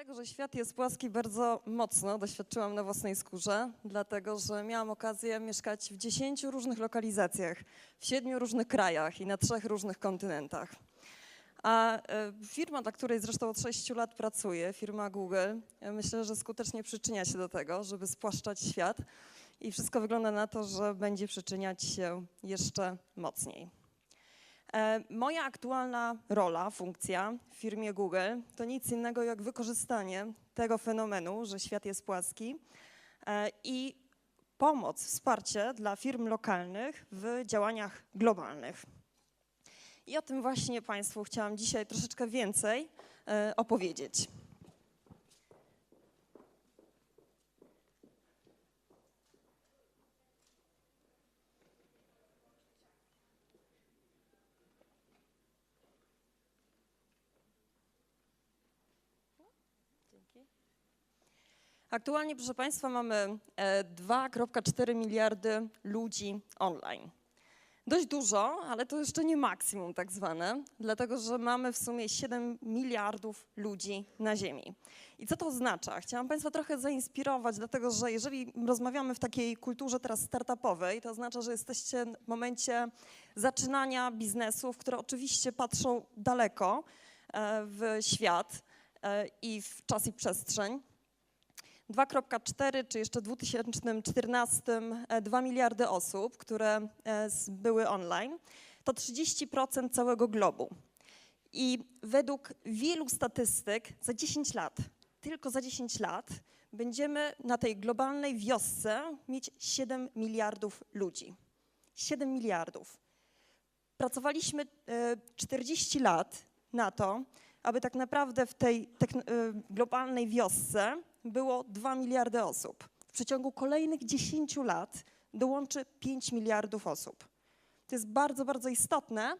Tego, że świat jest płaski, bardzo mocno doświadczyłam na własnej skórze, dlatego że miałam okazję mieszkać w 10 różnych lokalizacjach, w 7 różnych krajach i na trzech różnych kontynentach. A e, firma, dla której zresztą od 6 lat pracuję, firma Google, e, myślę, że skutecznie przyczynia się do tego, żeby spłaszczać świat i wszystko wygląda na to, że będzie przyczyniać się jeszcze mocniej. E, Moja aktualna rola, funkcja w firmie Google to nic innego jak wykorzystanie tego fenomenu, że świat jest płaski e, i pomoc, wsparcie dla firm lokalnych w działaniach globalnych. I o tym właśnie Państwu chciałam dzisiaj troszeczkę więcej e, opowiedzieć. Aktualnie, proszę Państwa, mamy e, 2,4 miliardy ludzi online. Dość dużo, ale to jeszcze nie maksimum tak zwane, dlatego że mamy w sumie 7 miliardów ludzi na Ziemi. I co to oznacza? Chciałam Państwa trochę zainspirować, dlatego że jeżeli rozmawiamy w takiej kulturze teraz startupowej, to oznacza, że jesteście w momencie zaczynania biznesów, które oczywiście patrzą daleko e, w świat e, i w czas i przestrzeń. 2,4 czy jeszcze w 2014 2 miliardy osób, które e, były online, to 30% całego globu. I według wielu statystyk za 10 lat, tylko za 10 lat, będziemy na tej globalnej wiosce mieć 7 miliardów ludzi. 7 miliardów. Pracowaliśmy e, 40 lat na to, aby tak naprawdę w tej e, globalnej wiosce było 2 miliardy osób. W przeciągu kolejnych 10 lat dołączy 5 miliardów osób. To jest bardzo, bardzo istotne.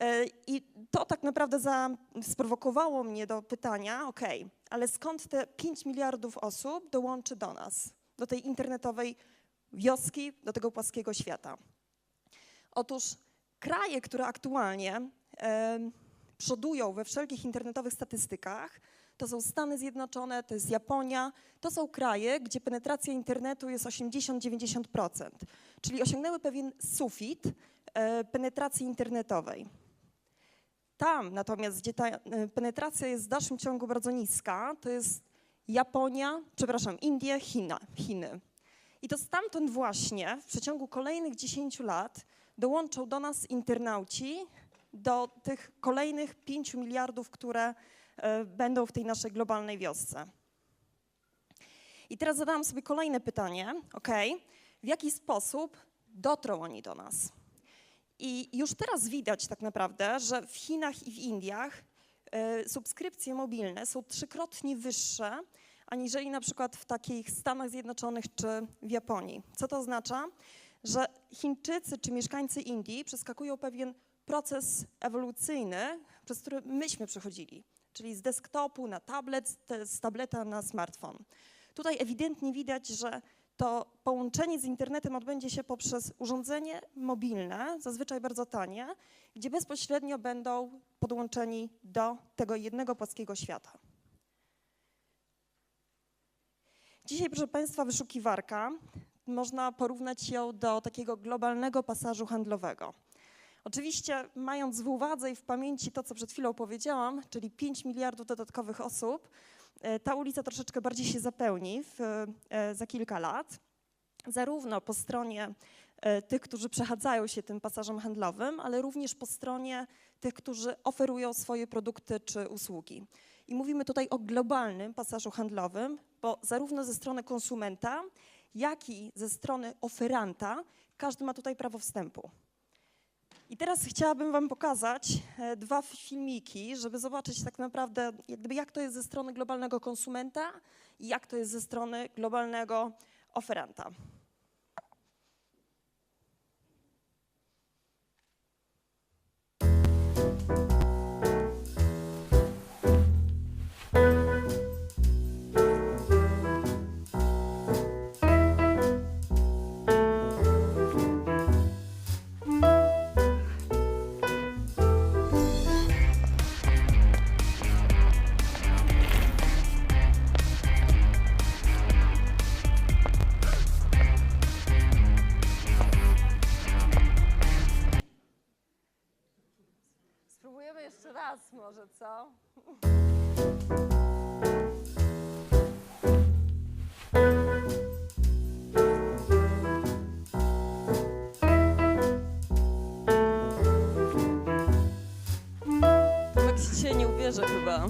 E, I to tak naprawdę za, sprowokowało mnie do pytania, ok, ale skąd te 5 miliardów osób dołączy do nas, do tej internetowej wioski, do tego płaskiego świata? Otóż kraje, które aktualnie przodują we wszelkich internetowych statystykach, to są Stany Zjednoczone, to jest Japonia, to są kraje, gdzie penetracja internetu jest 80-90%, czyli osiągnęły pewien sufit e, penetracji internetowej. Tam natomiast, gdzie ta e, penetracja jest w dalszym ciągu bardzo niska, to jest Japonia, przepraszam, Indie, China, Chiny. I to stamtąd właśnie w przeciągu kolejnych 10 lat dołączą do nas internauci, do tych kolejnych 5 miliardów, które e, będą w tej naszej globalnej wiosce. I teraz zadałam sobie kolejne pytanie, ok, w jaki sposób dotrą oni do nas? I już teraz widać tak naprawdę, że w Chinach i w Indiach e, subskrypcje mobilne są trzykrotnie wyższe aniżeli na przykład w takich Stanach Zjednoczonych czy w Japonii. Co to oznacza? Że Chińczycy czy mieszkańcy Indii przeskakują pewien proces ewolucyjny, przez który myśmy przechodzili, czyli z desktopu na tablet, z tableta na smartfon. Tutaj ewidentnie widać, że to połączenie z internetem odbędzie się poprzez urządzenie mobilne, zazwyczaj bardzo tanie, gdzie bezpośrednio będą podłączeni do tego jednego płaskiego świata. Dzisiaj, proszę Państwa, wyszukiwarka można porównać ją do takiego globalnego pasażu handlowego. Oczywiście, mając w uwadze i w pamięci to, co przed chwilą powiedziałam, czyli 5 miliardów dodatkowych osób, e, ta ulica troszeczkę bardziej się zapełni w, e, za kilka lat, zarówno po stronie e, tych, którzy przechadzają się tym pasażem handlowym, ale również po stronie tych, którzy oferują swoje produkty czy usługi. I mówimy tutaj o globalnym pasażu handlowym, bo zarówno ze strony konsumenta, jak i ze strony oferanta każdy ma tutaj prawo wstępu. I teraz chciałabym Wam pokazać e, dwa filmiki, żeby zobaczyć tak naprawdę, jak, to jest ze strony globalnego konsumenta i jak to jest ze strony globalnego oferanta. może co? Tak się nie uwierzę chyba.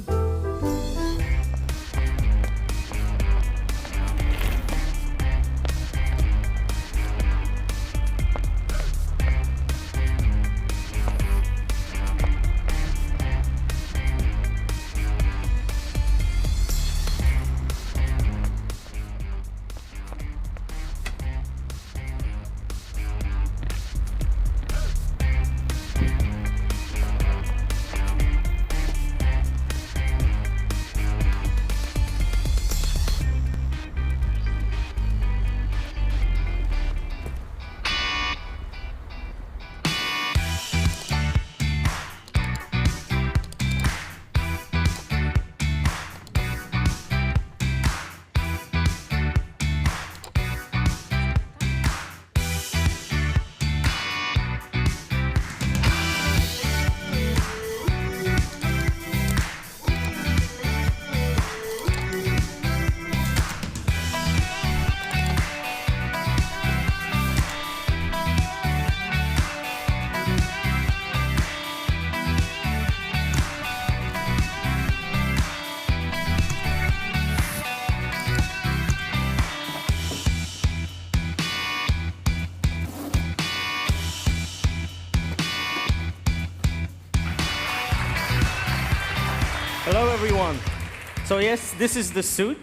So, yes, this is the suit.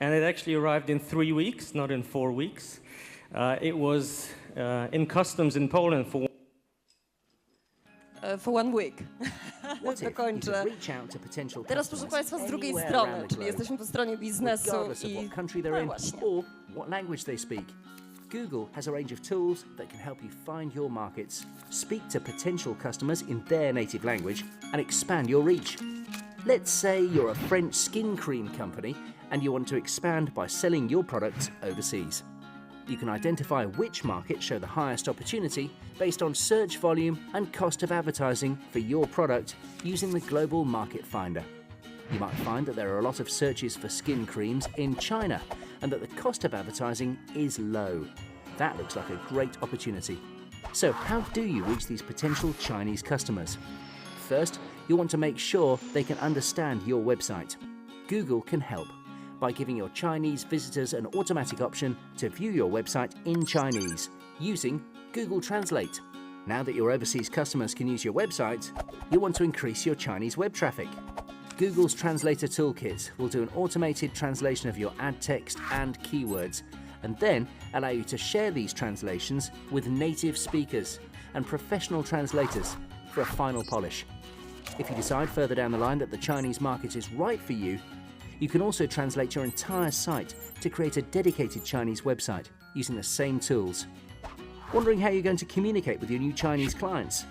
And it actually arrived in three weeks, not in four weeks. Uh, it was uh, in customs in Poland for E, For one week. What if you Dokończę. could reach out to potential Teraz proszę customers Państwa z drugiej strony, around czyli jesteśmy po stronie biznesu regardless of i what country they're no in właśnie. or what language they speak. Google has a range of tools that can help you find your markets, speak to potential customers in their native language, and expand your reach. Let's say you're a French skin cream company and you want to expand by selling your products overseas. You can identify which markets show the highest opportunity based on search volume and cost of advertising for your product using the Global Market Finder. You might find that there are a lot of searches for skin creams in China and that the cost of advertising is low. That looks like a great opportunity. So, how do you reach these potential Chinese customers? First, you want to make sure they can understand your website. Google can help by giving your Chinese visitors an automatic option to view your website in Chinese using Google Translate. Now that your overseas customers can use your website, you want to increase your Chinese web traffic. Google's Translator Toolkit will do an automated translation of your ad text and keywords, and then allow you to share these translations with native speakers and professional translators for a final polish. If you decide further down the line that the Chinese market is right for you, you can also translate your entire site to create a dedicated Chinese website using the same tools. Wondering how you're going to communicate with your new Chinese clients?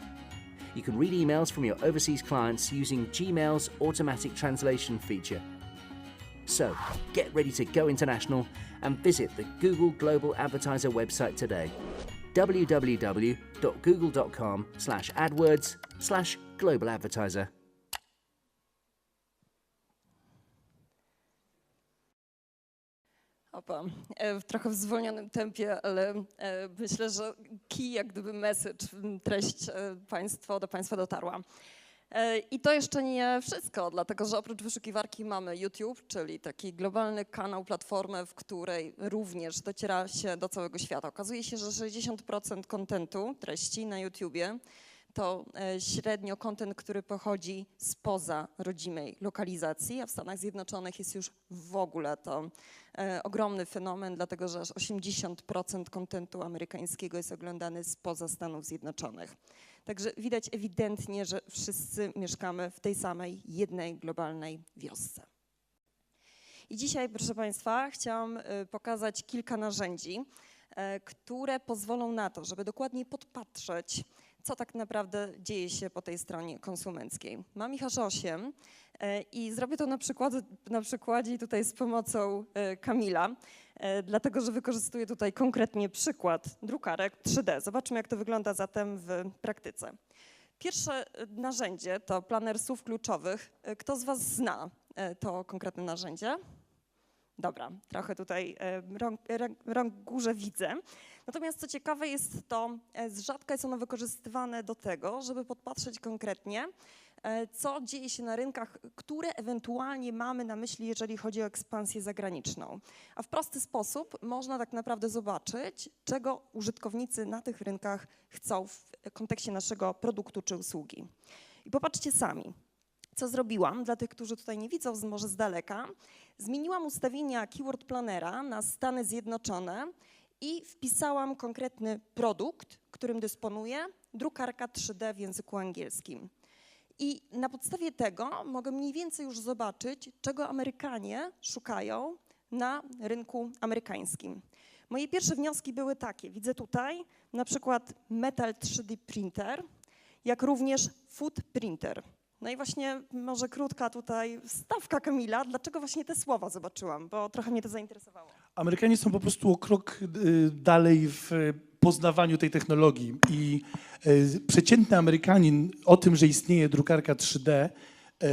You can read emails from your overseas clients using Gmail's automatic translation feature. So, get ready to go international and visit the Google Global Advertiser website today. www.google.com slash AdWords slash global advertiser. Opa, e, w trochę w zwolnionym tempie, ale e, myślę, że key, jak gdyby message, treść e, państwo, do Państwa dotarła. I to jeszcze nie wszystko, dlatego że oprócz wyszukiwarki mamy YouTube, czyli taki globalny kanał, platformę, w której również dociera się do całego świata. Okazuje się, że 60% kontentu, treści na YouTubie to e, średnio kontent, który pochodzi spoza rodzimej lokalizacji, a w Stanach Zjednoczonych jest już w ogóle to e, ogromny fenomen, dlatego że aż 80% kontentu amerykańskiego jest oglądany spoza Stanów Zjednoczonych. Także widać ewidentnie, że wszyscy mieszkamy w tej samej jednej globalnej wiosce. I dzisiaj, proszę Państwa, chciałam y, pokazać kilka narzędzi, e, które pozwolą na to, żeby dokładniej podpatrzeć, co tak naprawdę dzieje się po tej stronie konsumenckiej. Mam ich aż osiem e, i zrobię to na, przykład, na przykładzie tutaj z pomocą e, Kamila, e, dlatego że wykorzystuję tutaj konkretnie przykład drukarek 3D. Zobaczmy, jak to wygląda zatem w praktyce. Pierwsze narzędzie to planer słów kluczowych. Kto z Was zna to konkretne narzędzie? Dobra, trochę tutaj rąk, rąk górze widzę. Natomiast co ciekawe jest to, e, z rzadka jest ono wykorzystywane do tego, żeby podpatrzeć konkretnie, e, co dzieje się na rynkach, które ewentualnie mamy na myśli, jeżeli chodzi o ekspansję zagraniczną. A w prosty sposób można tak naprawdę zobaczyć, czego użytkownicy na tych rynkach chcą w kontekście naszego produktu czy usługi. I popatrzcie sami. Co zrobiłam dla tych, którzy tutaj nie widzą, może z daleka? Zmieniłam ustawienia Keyword Planera na Stany Zjednoczone i wpisałam konkretny produkt, którym dysponuję, drukarka 3D w języku angielskim. I na podstawie tego mogę mniej więcej już zobaczyć, czego Amerykanie szukają na rynku amerykańskim. Moje pierwsze wnioski były takie. Widzę tutaj na przykład Metal 3D Printer, jak również Food Printer. No i właśnie może krótka tutaj wstawka Kamila, dlaczego właśnie te słowa zobaczyłam, bo trochę mnie to zainteresowało. Amerykanie są po prostu o krok y, dalej w poznawaniu tej technologii i y, przeciętny Amerykanin o tym, że istnieje drukarka 3D,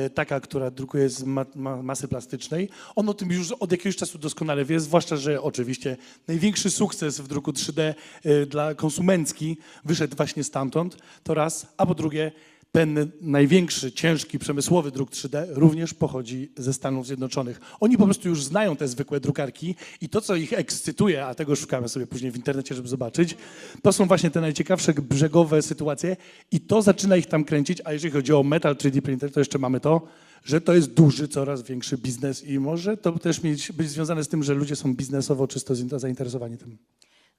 y, taka, która drukuje z ma, ma, masy plastycznej, on o tym już od jakiegoś czasu doskonale wie, zwłaszcza, że oczywiście największy sukces w druku 3D y, dla konsumencki wyszedł właśnie stamtąd, to raz, a po drugie ten największy, ciężki, przemysłowy druk 3D również pochodzi ze Stanów Zjednoczonych. Oni po prostu już znają te zwykłe drukarki i to, co ich ekscytuje, a tego szukamy sobie później w internecie, żeby zobaczyć, to są właśnie te najciekawsze brzegowe sytuacje i to zaczyna ich tam kręcić, a jeżeli chodzi o Metal 3D Printer, to jeszcze mamy to, że to jest duży, coraz większy biznes i może to też mieć, być związane z tym, że ludzie są biznesowo czysto zainteresowani tym.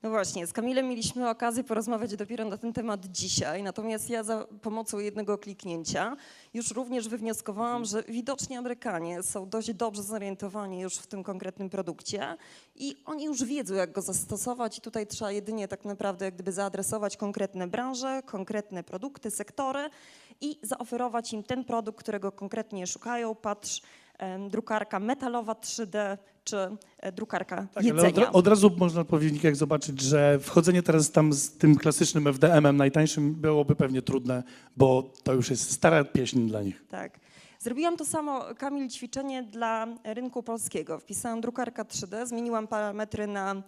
No właśnie, z Kamilem mieliśmy okazję porozmawiać dopiero na ten temat dzisiaj, natomiast ja za pomocą jednego kliknięcia już również wywnioskowałam, że widocznie Amerykanie są dość dobrze zorientowani już w tym konkretnym produkcie i oni już wiedzą, jak go zastosować i tutaj trzeba jedynie tak naprawdę jak gdyby zaadresować konkretne branże, konkretne produkty, sektory i zaoferować im ten produkt, którego konkretnie szukają. Patrz, drukarka metalowa 3D czy e, drukarka Tak, ale jedzenia. od, od razu można po wynikach zobaczyć, że wchodzenie teraz tam z tym klasycznym FDM-em najtańszym byłoby pewnie trudne, bo to już jest stara pieśń dla nich. Tak. Zrobiłam to samo, Kamil, ćwiczenie dla rynku polskiego. Wpisałam drukarka 3D, zmieniłam parametry na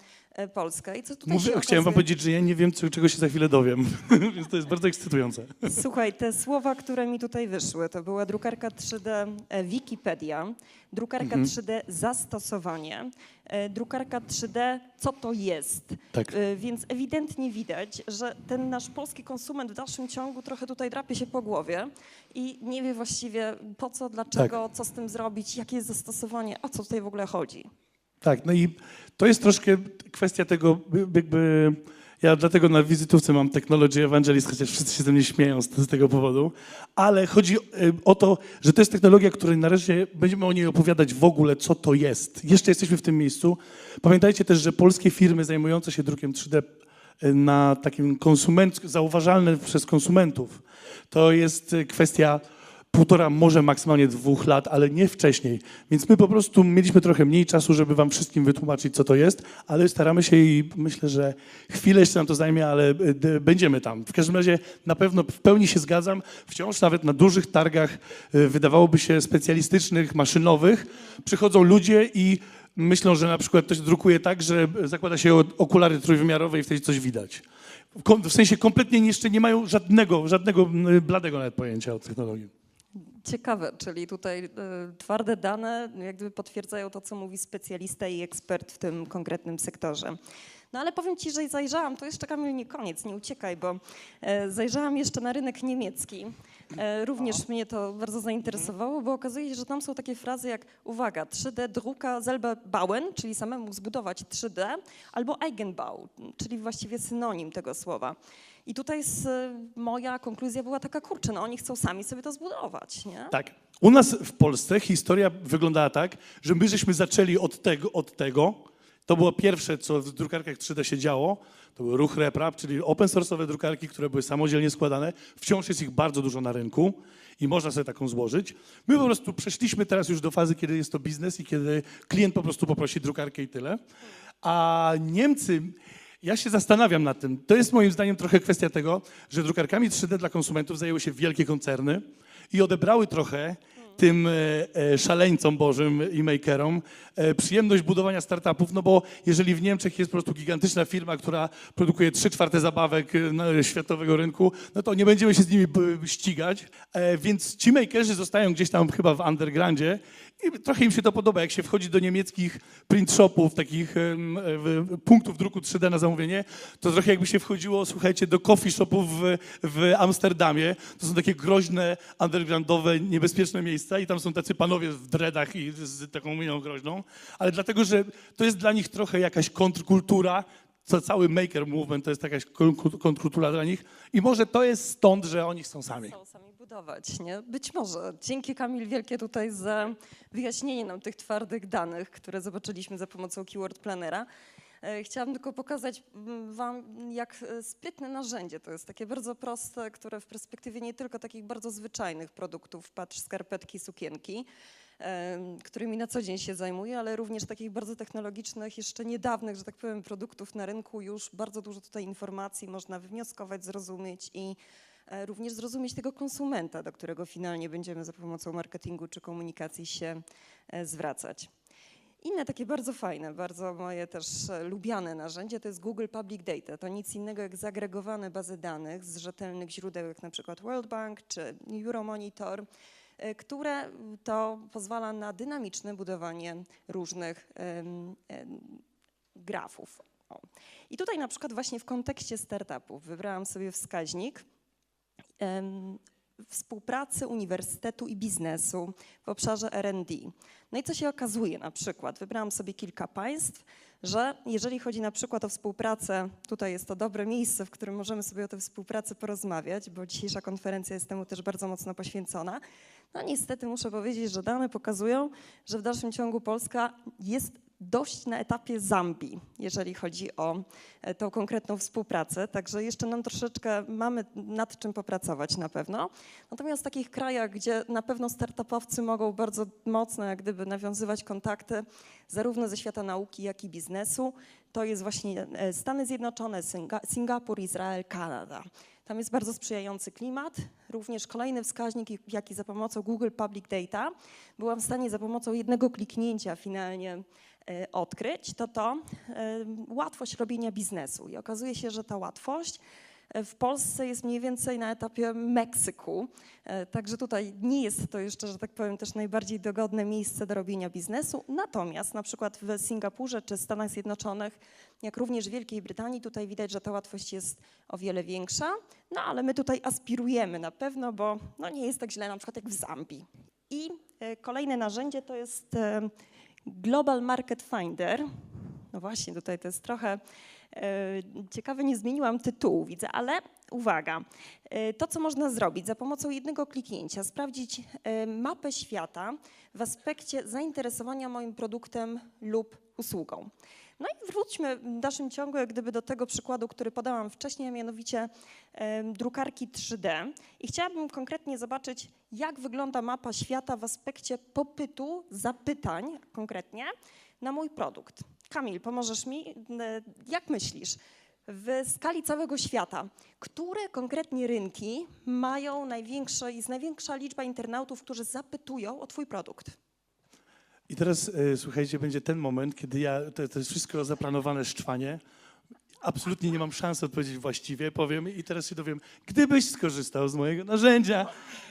Polskę. I co tutaj Mówię, chciałem wam powiedzieć, że ja nie wiem, czego się za chwilę dowiem, więc to jest bardzo ekscytujące. Słuchaj, te słowa, które mi tutaj wyszły, to była drukarka 3D e, Wikipedia, drukarka Mhm. 3D zastosowanie, e, drukarka 3D co to jest. Tak. E, Więc ewidentnie widać, że ten nasz polski konsument w dalszym ciągu trochę tutaj drapie się po głowie i nie wie właściwie po co, dlaczego, Tak. co z tym zrobić, jakie jest zastosowanie, o co tutaj w ogóle chodzi. Tak, no i to jest troszkę kwestia tego, by- jakby ja dlatego na wizytówce mam Technology Evangelist, chociaż wszyscy się ze mnie śmieją z, z tego powodu, ale chodzi y, o to, że to jest technologia, której na razie będziemy o niej opowiadać w ogóle, co to jest. Jeszcze jesteśmy w tym miejscu. Pamiętajcie też, że polskie firmy zajmujące się drukiem 3D y, na takim konsument, zauważalne przez konsumentów, to jest y, kwestia półtora, może maksymalnie dwóch lat, ale nie wcześniej. Więc my po prostu mieliśmy trochę mniej czasu, żeby wam wszystkim wytłumaczyć, co to jest, ale staramy się i myślę, że chwilę jeszcze nam to zajmie, ale e, będziemy tam. W każdym razie na pewno w pełni się zgadzam. Wciąż nawet na dużych targach, e, wydawałoby się specjalistycznych, maszynowych, przychodzą ludzie i myślą, że na przykład ktoś drukuje tak, że zakłada się okulary trójwymiarowe i wtedy coś widać. W sensie kompletnie jeszcze nie mają żadnego, żadnego bladego nawet pojęcia o technologii. Ciekawe, czyli tutaj e, twarde dane jak gdyby potwierdzają to, co mówi specjalista i ekspert w tym konkretnym sektorze. No ale powiem Ci, że zajrzałam, to jeszcze Kamil nie koniec, nie uciekaj, bo e, zajrzałam jeszcze na rynek niemiecki. E, również mnie to bardzo zainteresowało, bo okazuje się, że tam są takie frazy jak uwaga, 3D druka selber bauen, czyli samemu zbudować 3D, albo Eigenbau, czyli właściwie synonim tego słowa. I tutaj e, moja konkluzja była taka, kurczę, no oni chcą sami sobie to zbudować, nie? Tak. U nas w Polsce historia wyglądała tak, że my żeśmy zaczęli od tego, od tego. To było pierwsze, co w drukarkach 3D się działo. To był ruch RepRap, czyli open source'owe drukarki, które były samodzielnie składane. Wciąż jest ich bardzo dużo na rynku i można sobie taką złożyć. My po prostu przeszliśmy teraz już do fazy, kiedy jest to biznes i kiedy klient po prostu poprosi drukarkę i tyle. A Niemcy Ja się zastanawiam nad tym. To jest moim zdaniem trochę kwestia tego, że drukarkami 3D dla konsumentów zajęły się wielkie koncerny i odebrały trochę tym e, e, szaleńcom bożym i makerom e, przyjemność budowania startupów, no bo jeżeli w Niemczech jest po prostu gigantyczna firma, która produkuje 3 czwarte zabawek światowego rynku, no to nie będziemy się z nimi ścigać, więc ci makerzy zostają gdzieś tam chyba w undergroundzie i trochę im się to podoba, jak się wchodzi do niemieckich print shopów, takich punktów druku 3D na zamówienie, to trochę jakby się wchodziło, słuchajcie, do coffee shopów w, w Amsterdamie. To są takie groźne, undergroundowe, niebezpieczne miejsca i tam są tacy panowie w dreadach i z taką miną groźną, ale dlatego, że to jest dla nich trochę jakaś kontrkultura, co cały maker movement to jest jakaś kon- kontrkultura dla nich i może to jest stąd, że oni są sami. Nie? Być może. Dzięki Kamil wielkie tutaj za wyjaśnienie nam tych twardych danych, które zobaczyliśmy za pomocą Keyword Plannera. E, Chciałam tylko pokazać mm, Wam, jak e, sprytne narzędzie to jest, takie bardzo proste, które w perspektywie nie tylko takich bardzo zwyczajnych produktów, patrz, skarpetki, sukienki, em, którymi na co dzień się zajmuję, ale również takich bardzo technologicznych, jeszcze niedawnych, że tak powiem, produktów na rynku, już bardzo dużo tutaj informacji można wywnioskować, zrozumieć i e, również zrozumieć tego konsumenta, do którego finalnie będziemy za pomocą marketingu czy komunikacji się e, zwracać. Inne takie bardzo fajne, bardzo moje też e, lubiane narzędzie to jest Google Public Data. To nic innego jak zagregowane bazy danych z rzetelnych źródeł, jak na przykład World Bank czy Euromonitor, e, które to pozwala na dynamiczne budowanie różnych grafów. I tutaj na przykład właśnie w kontekście startupów wybrałam sobie wskaźnik współpracy uniwersytetu i biznesu w obszarze R&D. No i co się okazuje na przykład, wybrałam sobie kilka państw, że jeżeli chodzi na przykład o współpracę, tutaj jest to dobre miejsce, w którym możemy sobie o tej współpracy porozmawiać, bo dzisiejsza konferencja jest temu też bardzo mocno poświęcona. No niestety muszę powiedzieć, że dane pokazują, że w dalszym ciągu Polska jest dość na etapie Zambii, jeżeli chodzi o e, tą konkretną współpracę. Także jeszcze nam troszeczkę mamy nad czym popracować na pewno. Natomiast w takich krajach, gdzie na pewno startupowcy mogą bardzo mocno jak gdyby nawiązywać kontakty zarówno ze świata nauki, jak i biznesu, to jest właśnie e, Stany Zjednoczone, Singapur, Izrael, Kanada. Tam jest bardzo sprzyjający klimat. Również kolejny wskaźnik, jaki za pomocą Google Public Data byłam w stanie za pomocą jednego kliknięcia finalnie odkryć, to to e, łatwość robienia biznesu. I okazuje się, że ta łatwość e, w Polsce jest mniej więcej na etapie Meksyku. Także tutaj nie jest to jeszcze, że tak powiem, też najbardziej dogodne miejsce do robienia biznesu. Natomiast na przykład w Singapurze czy Stanach Zjednoczonych, jak również w Wielkiej Brytanii, tutaj widać, że ta łatwość jest o wiele większa. No ale my tutaj aspirujemy na pewno, bo no, nie jest tak źle na przykład jak w Zambii. I kolejne narzędzie to jest Global Market Finder. No właśnie, tutaj to jest trochę e, ciekawe, nie zmieniłam tytułu, widzę, ale uwaga, e, to co można zrobić za pomocą jednego kliknięcia, sprawdzić e, mapę świata w aspekcie zainteresowania moim produktem lub usługą. No i wróćmy w dalszym ciągu jak gdyby do tego przykładu, który podałam wcześniej, a mianowicie drukarki 3D. I chciałabym konkretnie zobaczyć, jak wygląda mapa świata w aspekcie popytu, zapytań konkretnie na mój produkt. Kamil, pomożesz mi? Jak myślisz? W skali całego świata, które konkretnie rynki mają największe, jest największa liczba internautów, którzy zapytują o Twój produkt? I teraz e, słuchajcie, będzie ten moment, kiedy ja, to, to jest wszystko zaplanowane szczwanie. Absolutnie nie mam szansy odpowiedzieć właściwie, powiem i teraz się dowiem, gdybyś skorzystał z mojego narzędzia.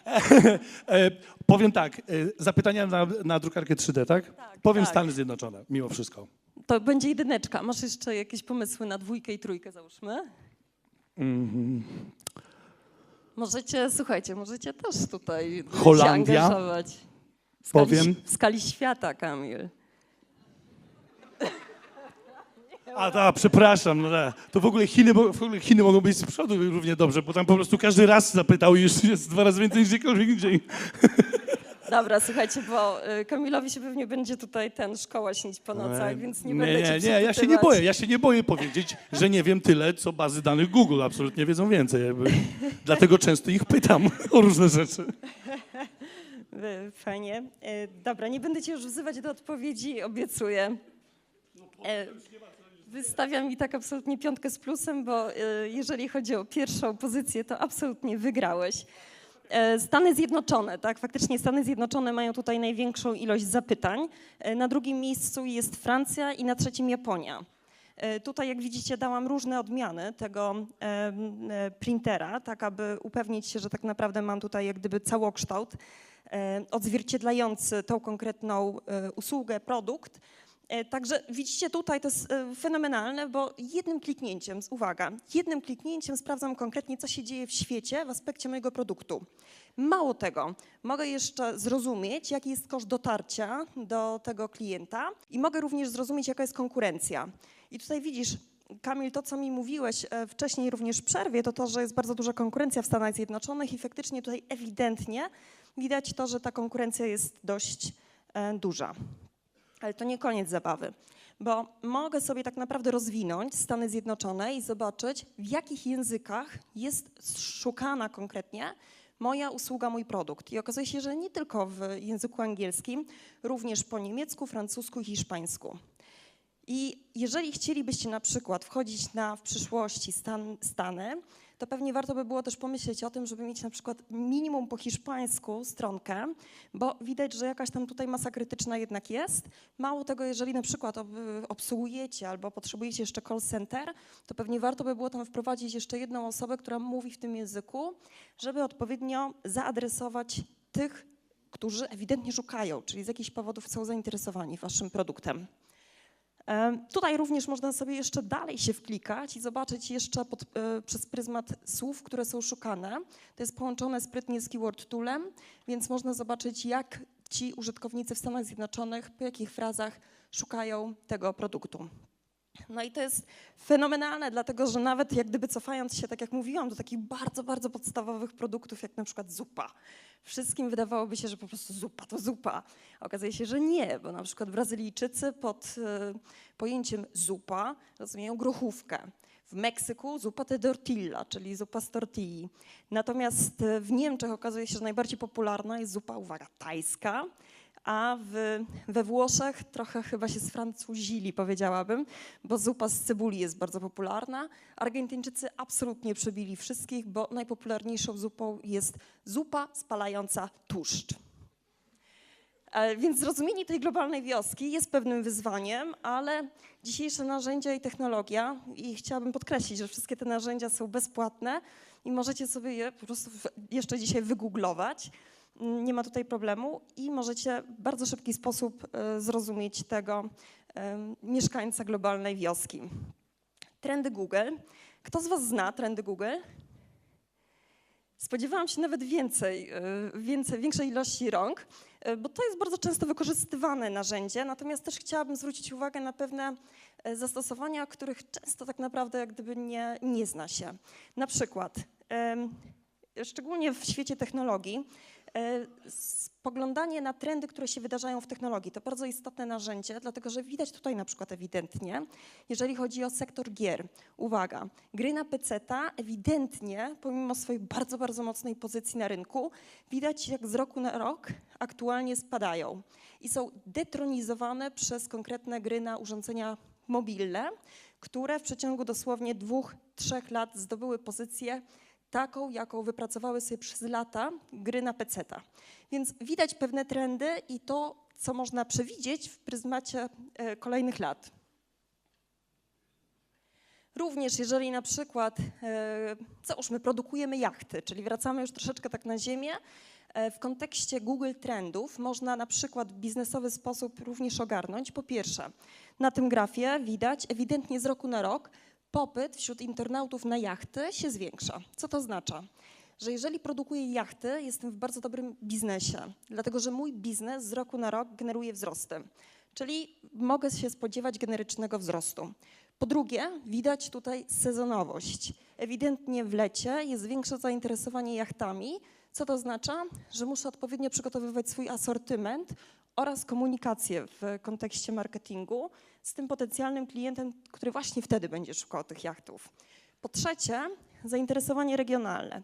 e, powiem tak, e, zapytania na, na drukarkę 3D, tak? Tak, powiem tak. Stany Zjednoczone, mimo wszystko. To będzie jedyneczka. Masz jeszcze jakieś pomysły na dwójkę i trójkę, załóżmy? Mhm. Możecie, słuchajcie, możecie też tutaj Holandia? się angażować. W skali, Powiem. W skali świata, Kamil. A tak, przepraszam, no, tak. to w ogóle, Chiny, w ogóle Chiny mogą być z przodu równie dobrze, bo tam po prostu każdy raz zapytał i już jest dwa razy więcej niż gdziekolwiek indziej. Dobra, słuchajcie, bo y, Kamilowi się pewnie będzie tutaj ten szkoła śnić po nocach, więc nie, nie, będę nie, cię nie, ja się nie boję, ja się nie boję powiedzieć, że nie wiem tyle, co bazy danych Google, absolutnie wiedzą więcej. Jakby. Dlatego często ich pytam o różne rzeczy. Y, Fajnie. Y, Dobra, nie będę cię już wzywać do odpowiedzi, obiecuję. E, Wystawiam mi tak absolutnie piątkę z plusem, bo e, jeżeli chodzi o pierwszą pozycję, to absolutnie wygrałeś. E, Stany Zjednoczone, tak, faktycznie Stany Zjednoczone mają tutaj największą ilość zapytań. E, Na drugim miejscu jest Francja i na trzecim Japonia. E, Tutaj, jak widzicie, dałam różne odmiany tego e, printera, tak aby upewnić się, że tak naprawdę mam tutaj jak gdyby całokształt e, odzwierciedlający tą konkretną e, usługę, produkt. E, Także widzicie tutaj, to jest e, fenomenalne, bo jednym kliknięciem, uwaga, jednym kliknięciem sprawdzam konkretnie, co się dzieje w świecie w aspekcie mojego produktu. Mało tego, mogę jeszcze zrozumieć, jaki jest koszt dotarcia do tego klienta i mogę również zrozumieć, jaka jest konkurencja. I tutaj widzisz, Kamil, to co mi mówiłeś e, wcześniej również w przerwie, to to, że jest bardzo duża konkurencja w Stanach Zjednoczonych i faktycznie tutaj ewidentnie widać to, że ta konkurencja jest dość e, duża. Ale to nie koniec zabawy, bo mogę sobie tak naprawdę rozwinąć Stany Zjednoczone i zobaczyć, w jakich językach jest szukana konkretnie moja usługa, mój produkt. I okazuje się, że nie tylko w języku angielskim, również po niemiecku, francusku i hiszpańsku. I jeżeli chcielibyście na przykład wchodzić na w przyszłości stan, Stany, to pewnie warto by było też pomyśleć o tym, żeby mieć na przykład minimum po hiszpańsku stronkę, bo widać, że jakaś tam tutaj masa krytyczna jednak jest. Mało tego, jeżeli na przykład ob- obsługujecie albo potrzebujecie jeszcze call center, to pewnie warto by było tam wprowadzić jeszcze jedną osobę, która mówi w tym języku, żeby odpowiednio zaadresować tych, którzy ewidentnie szukają, czyli z jakichś powodów są zainteresowani waszym produktem. Tutaj również można sobie jeszcze dalej się wklikać i zobaczyć jeszcze pod, e, przez pryzmat słów, które są szukane. To jest połączone sprytnie z Keyword Toolem, więc można zobaczyć, jak ci użytkownicy w Stanach Zjednoczonych, po jakich frazach szukają tego produktu. No i to jest fenomenalne, dlatego że nawet jak gdyby cofając się, tak jak mówiłam, do takich bardzo, bardzo podstawowych produktów, jak na przykład zupa. Wszystkim wydawałoby się, że po prostu zupa to zupa. Okazuje się, że nie, bo na przykład Brazylijczycy pod e, pojęciem zupa rozumieją grochówkę. W Meksyku zupa to tortilla, czyli zupa z tortilli. Natomiast e, w Niemczech okazuje się, że najbardziej popularna jest zupa, uwaga, tajska, a w, we Włoszech trochę chyba się sfrancuzili, powiedziałabym, bo zupa z cebuli jest bardzo popularna. Argentyńczycy absolutnie przebili wszystkich, bo najpopularniejszą zupą jest zupa spalająca tłuszcz. E, Więc zrozumienie tej globalnej wioski jest pewnym wyzwaniem, ale dzisiejsze narzędzia i technologia, i chciałabym podkreślić, że wszystkie te narzędzia są bezpłatne i możecie sobie je po prostu jeszcze dzisiaj wygooglować. Nie ma tutaj problemu i możecie w bardzo szybki sposób e, zrozumieć tego em, mieszkańca globalnej wioski. Trendy Google. Kto z Was zna trendy Google? Spodziewałam się nawet więcej, e, więcej, większej ilości rąk, e, bo to jest bardzo często wykorzystywane narzędzie, natomiast też chciałabym zwrócić uwagę na pewne e, zastosowania, których często tak naprawdę jak gdyby nie, nie zna się. Na przykład, szczególnie w świecie technologii, e, spoglądanie na trendy, które się wydarzają w technologii. To bardzo istotne narzędzie, dlatego że widać tutaj na przykład ewidentnie, jeżeli chodzi o sektor gier. Uwaga, gry na PC ewidentnie, pomimo swojej bardzo, bardzo mocnej pozycji na rynku, widać jak z roku na rok aktualnie spadają i są detronizowane przez konkretne gry na urządzenia mobilne, które w przeciągu dosłownie dwóch, trzech lat zdobyły pozycję taką, jaką wypracowały sobie przez lata gry na PC. Więc widać pewne trendy i to, co można przewidzieć w pryzmacie e, kolejnych lat. Również jeżeli na przykład, e, załóżmy, produkujemy jachty, czyli wracamy już troszeczkę tak na ziemię, e, w kontekście Google Trendów można na przykład w biznesowy sposób również ogarnąć. Po pierwsze, na tym grafie widać ewidentnie z roku na rok popyt wśród internautów na jachty się zwiększa. Co to oznacza? Że jeżeli produkuję jachty, jestem w bardzo dobrym biznesie, dlatego że mój biznes z roku na rok generuje wzrosty. Czyli mogę się spodziewać generycznego wzrostu. Po drugie, widać tutaj sezonowość. Ewidentnie w lecie jest większe zainteresowanie jachtami. Co to oznacza? Że muszę odpowiednio przygotowywać swój asortyment oraz komunikację w kontekście marketingu z tym potencjalnym klientem, który właśnie wtedy będzie szukał tych jachtów. Po trzecie, zainteresowanie regionalne,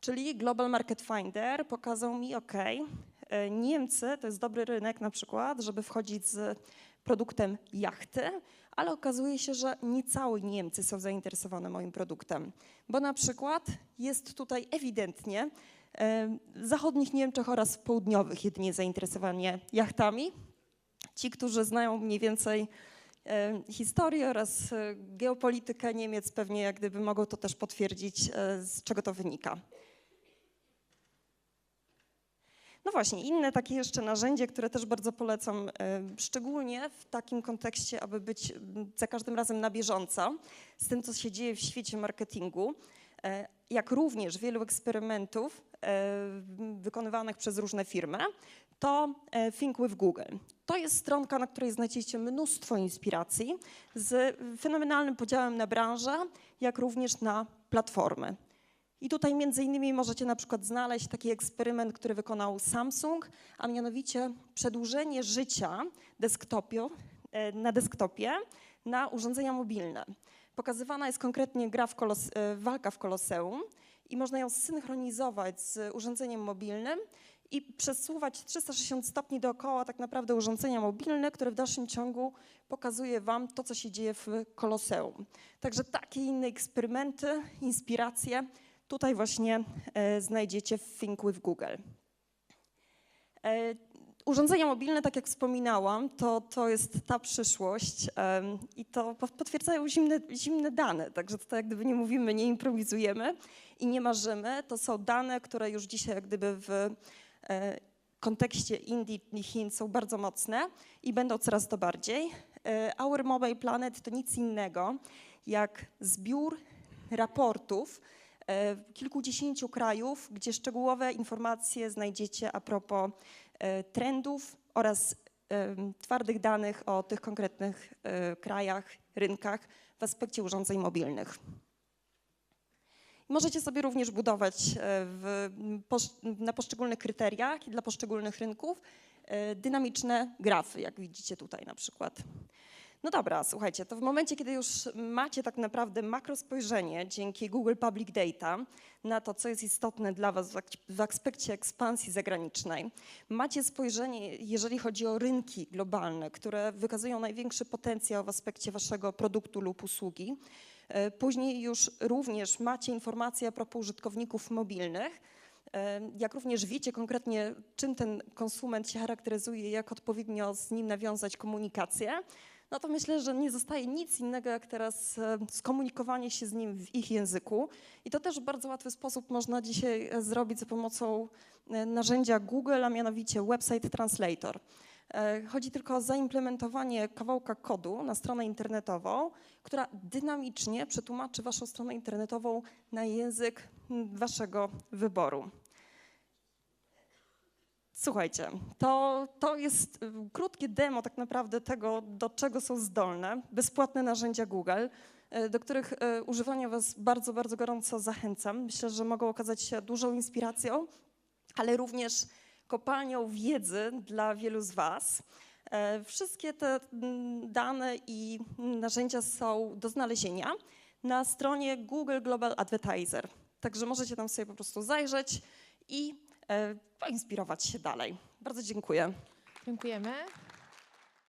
czyli Global Market Finder pokazał mi, ok, e, Niemcy to jest dobry rynek na przykład, żeby wchodzić z produktem jachty, ale okazuje się, że nie całe Niemcy są zainteresowane moim produktem, bo na przykład jest tutaj ewidentnie e, w zachodnich Niemczech oraz w południowych jedynie zainteresowanie jachtami. Ci, którzy znają mniej więcej e, historię oraz e, geopolitykę Niemiec, pewnie jak gdyby mogą to też potwierdzić, e, z czego to wynika. No właśnie, inne takie jeszcze narzędzie, które też bardzo polecam, szczególnie w takim kontekście, aby być za każdym razem na bieżąco z tym, co się dzieje w świecie marketingu, jak również wielu eksperymentów e, wykonywanych przez różne firmy, to e, Think with Google. To jest stronka, na której znajdziecie mnóstwo inspiracji z fenomenalnym podziałem na branżę, jak również na platformy. I tutaj między innymi możecie na przykład znaleźć taki eksperyment, który wykonał Samsung, a mianowicie przedłużenie życia desktopio, e, na desktopie na urządzenia mobilne. Pokazywana jest konkretnie gra w kolos, e, walka w Koloseum i można ją zsynchronizować z urządzeniem mobilnym i przesuwać 360 stopni dookoła tak naprawdę urządzenia mobilne, które w dalszym ciągu pokazuje Wam to, co się dzieje w Koloseum. Także takie inne eksperymenty, inspiracje tutaj właśnie e, znajdziecie w Think with Google. E, urządzenia mobilne, tak jak wspominałam, to, to jest ta przyszłość i to po- potwierdzają zimne, zimne dane. Także tutaj jak gdyby nie mówimy, nie improwizujemy i nie marzymy. To są dane, które już dzisiaj jak gdyby w e, kontekście Indii i Chin są bardzo mocne i będą coraz to bardziej. E, Our Mobile Planet to nic innego jak zbiór raportów e, kilkudziesięciu krajów, gdzie szczegółowe informacje znajdziecie a propos trendów oraz em, twardych danych o tych konkretnych e, krajach, rynkach w aspekcie urządzeń mobilnych. Możecie sobie również budować e, w, na poszczególnych kryteriach i dla poszczególnych rynków e, dynamiczne grafy, jak widzicie tutaj na przykład. No dobra, słuchajcie, to w momencie, kiedy już macie tak naprawdę makro spojrzenie dzięki Google Public Data na to, co jest istotne dla Was w aspekcie ekspansji zagranicznej, macie spojrzenie, jeżeli chodzi o rynki globalne, które wykazują największy potencjał w aspekcie Waszego produktu lub usługi, e, później już również macie informacje a propos użytkowników mobilnych, E, Jak również wiecie konkretnie, czym ten konsument się charakteryzuje, jak odpowiednio z nim nawiązać komunikację, no to myślę, że nie zostaje nic innego, jak teraz e, skomunikowanie się z nim w ich języku. I to też w bardzo łatwy sposób można dzisiaj e, zrobić za pomocą e, narzędzia Google, a mianowicie Website Translator. Chodzi tylko o zaimplementowanie kawałka kodu na stronę internetową, która dynamicznie przetłumaczy waszą stronę internetową na język waszego wyboru. Słuchajcie, to, to jest y, krótkie demo tak naprawdę tego, do czego są zdolne bezpłatne narzędzia Google, y, do których y, używania Was bardzo, bardzo gorąco zachęcam. Myślę, że mogą okazać się dużą inspiracją, ale również kopalnią wiedzy dla wielu z Was. E, Wszystkie te mm, dane i narzędzia są do znalezienia na stronie Google Global Advertiser. Także możecie tam sobie po prostu zajrzeć i poinspirować się dalej. Bardzo dziękuję. Dziękujemy.